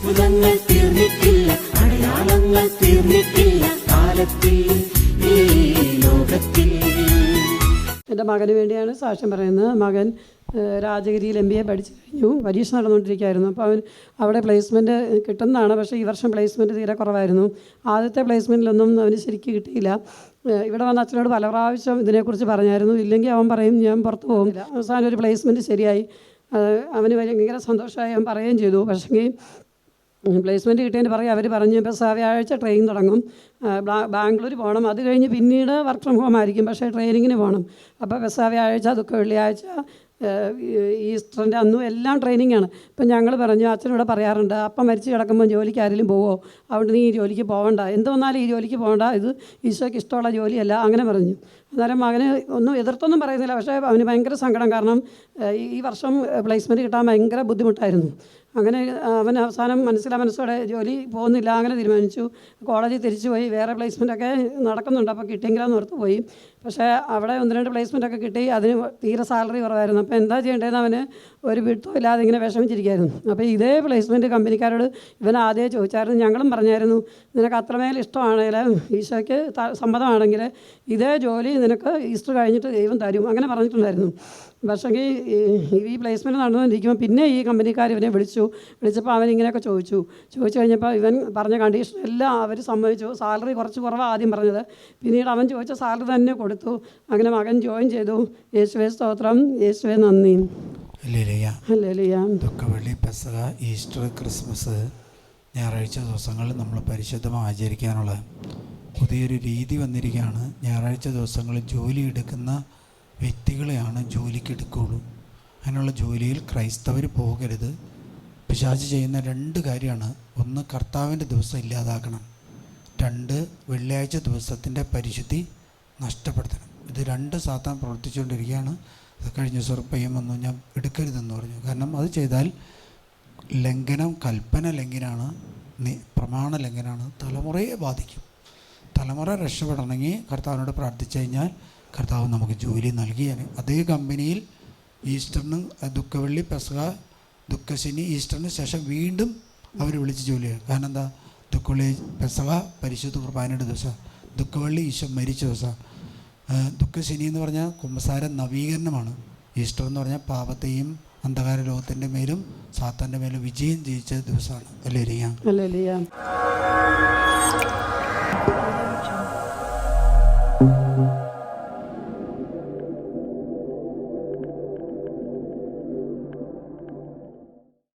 അത്ഭുതങ്ങൾ തീർന്നിട്ടില്ല അടയാളങ്ങൾ തീർന്നിട്ടില്ല കാലത്തിൽ ഈ എന്റെ മകന് വേണ്ടിയാണ് സാക്ഷ്യം പറയുന്നത്. മകൻ രാജഗിരിയിൽ എം ബി എ പഠിച്ചു കഴിഞ്ഞു. പരീക്ഷ നടന്നുകൊണ്ടിരിക്കുകയായിരുന്നു. അപ്പോൾ അവൻ അവിടെ പ്ലേസ്മെന്റ് കിട്ടുന്നതാണ്. പക്ഷേ ഈ വർഷം പ്ലേസ്മെന്റ് തീരെ കുറവായിരുന്നു. ആദ്യത്തെ പ്ലേസ്മെന്റിലൊന്നും അവന് ശരിക്കും കിട്ടിയില്ല. ഇവിടെ വന്ന അച്ഛനോട് പല പ്രാവശ്യം ഇതിനെക്കുറിച്ച് പറഞ്ഞായിരുന്നു. ഇല്ലെങ്കിൽ അവൻ പറയും ഞാൻ പുറത്തു പോകില്ല അവസാനം ഒരു പ്ലേസ്മെന്റ് ശരിയായി. അവന് ഭയങ്കര സന്തോഷമായി അവൻ പറയുകയും ചെയ്തു. പക്ഷേ പ്ലേസ്മെന്റ് കിട്ടിയതിന് പറയും അവർ പറഞ്ഞു ഇപ്പോൾ വ്യാഴാഴ്ച ട്രെയിൻ തുടങ്ങും. ബാംഗ്ലൂർ പോകണം. അത് കഴിഞ്ഞ് പിന്നീട് വർക്ക് ഫ്രം ഹോം ആയിരിക്കും പക്ഷേ ട്രെയിനിങ്ങിന് പോകണം. അപ്പോൾ ബസ് വ്യാഴാഴ്ച ദുഃഖ വെള്ളിയാഴ്ച ഈസ്റ്ററിന്റെ അന്നും എല്ലാം ട്രെയിനിങ്ങാണ് ഇപ്പം ഞങ്ങൾ പറഞ്ഞു അച്ഛനോട് പറയാറുണ്ട് അപ്പം മരിച്ച് കിടക്കുമ്പോൾ ജോലിക്ക് ആരെങ്കിലും പോവോ? അതുകൊണ്ട് നീ ഈ ജോലിക്ക് പോകണ്ട എന്ത് വന്നാലും ഈ ജോലിക്ക് പോകണ്ട ഇത് ഈശോയ്ക്ക് ഇഷ്ടമുള്ള ജോലിയല്ല. അങ്ങനെ പറഞ്ഞു. അന്നേരം മകന് ഒന്നും എതിർത്തൊന്നും പറയുന്നില്ല. പക്ഷേ അവന് ഭയങ്കര സങ്കടം. കാരണം ഈ വർഷം പ്ലേസ്മെന്റ് കിട്ടാൻ ഭയങ്കര ബുദ്ധിമുട്ടായിരുന്നു. അങ്ങനെ അവൻ അവസാനം മനസ്സിലാ മനസ്സോടെ ജോലി പോകുന്നില്ല അങ്ങനെ തീരുമാനിച്ചു. കോളേജിൽ തിരിച്ചു പോയി വേറെ പ്ലേസ്മെന്റ് ഒക്കെ നടക്കുന്നുണ്ട് അപ്പോൾ കിട്ടിയെങ്കിലാന്ന് ഓർത്ത് പോയി. പക്ഷേ അവിടെ ഒന്ന് രണ്ട് പ്ലേസ്മെന്റ് ഒക്കെ കിട്ടി അതിന് തീരെ സാലറി കുറവായിരുന്നു. അപ്പോൾ എന്താ ചെയ്യേണ്ടതെന്ന് അവന് ഒരു വിട്ടോ ഇല്ലാതെ ഇങ്ങനെ വിഷമിച്ചിരിക്കുകയായിരുന്നു അപ്പോൾ ഇതേ പ്ലേസ്മെന്റ് കമ്പനിക്കാരോട് ഇവൻ ആദ്യം ചോദിച്ചായിരുന്നു. ഞങ്ങളും പറഞ്ഞായിരുന്നു നിനക്ക് അത്രമേൽ ഇഷ്ടമാണെങ്കിൽ ഈശോയ്ക്ക് സമ്മതമാണെങ്കിൽ ഇതേ ജോലി നിനക്ക് ഈസ്റ്റർ കഴിഞ്ഞിട്ട് ദൈവം തരും. അങ്ങനെ പറഞ്ഞിട്ടുണ്ടായിരുന്നു. പക്ഷേ ഈ പ്ലേസ്മെന്റ് നടന്നുകൊണ്ടിരിക്കുമ്പോൾ പിന്നെ ഈ കമ്പനിക്കാർ ഇവനെ വിളിച്ചു. വിളിച്ചപ്പോൾ അവൻ ഇങ്ങനെയൊക്കെ ചോദിച്ചു. ചോദിച്ചു കഴിഞ്ഞപ്പോൾ ഇവൻ പറഞ്ഞ കണ്ടീഷൻ എല്ലാം അവർ സമ്മതിച്ചു. സാലറി കുറച്ച് കുറവാണ് ആദ്യം പറഞ്ഞത്. പിന്നീട് അവൻ ചോദിച്ച സാലറി തന്നെ കൊടുത്തു. അങ്ങനെ മകൻ ജോയിൻ ചെയ്തു. യേശുവേ സ്തോത്രം. യേശുവേ നന്ദി. ദുഃഖവെള്ളി പെസക ഈസ്റ്റർ ക്രിസ്മസ് ഞായറാഴ്ച ദിവസങ്ങളിൽ നമ്മൾ പരിശുദ്ധമായി ആചരിക്കാനുള്ള പുതിയൊരു രീതി വന്നിരിക്കുകയാണ്. ഞായറാഴ്ച ദിവസങ്ങളിൽ ജോലി എടുക്കുന്ന വ്യക്തികളെയാണ് ജോലിക്ക് എടുക്കുകയുള്ളൂ. അതിനുള്ള ജോലിയിൽ ക്രൈസ്തവർ പോകരുത്. പിശാച് ചെയ്യുന്ന രണ്ട് കാര്യമാണ്. ഒന്ന് കർത്താവിന്റെ ദിവസം ഇല്ലാതാക്കണം രണ്ട് വെള്ളിയാഴ്ച ദിവസത്തിന്റെ പരിശുദ്ധി നഷ്ടപ്പെടുത്തണം. ഇത് രണ്ട് സാത്താൻ പ്രവർത്തിച്ചുകൊണ്ടിരിക്കുകയാണ്. അത് കഴിഞ്ഞ ദിവസം ഒന്നും ഞാൻ എടുക്കരുതെന്ന് പറഞ്ഞു. കാരണം അത് ചെയ്താൽ ലംഘനം കൽപ്പന ലംഘനമാണ്. പ്രമാണ ലംഘനമാണ്. തലമുറയെ ബാധിക്കും. തലമുറ രക്ഷപ്പെടണമെങ്കിൽ കർത്താവിനോട് പ്രാർത്ഥിച്ചു കഴിഞ്ഞാൽ കർത്താവ് നമുക്ക് ജോലി നൽകിയാണ്. അതേ കമ്പനിയിൽ ഈസ്റ്ററിന് ദുഃഖവെള്ളി പെസക ദുഃഖശനി ഈസ്റ്ററിന് ശേഷം വീണ്ടും അവർ വിളിച്ച് ജോലി ചെയ്യും കാരണം എന്താ? ദുഃഖവെള്ളി പെസക പരിശുദ്ധ കുർബാനയുടെ ദിവസം. ദുഃഖവെള്ളി ഈശോ മരിച്ച ദിവസം. ദുഃഖശനി എന്ന് പറഞ്ഞാൽ കുമ്പസാര നവീകരണമാണ്. ഈസ്റ്റർ എന്ന് പറഞ്ഞാൽ പാപത്തെയും അന്ധകാര ലോകത്തിന്റെ മേലും സാത്താന്റെ മേലും വിജയം ജയിച്ച ദിവസമാണ്. അല്ലേ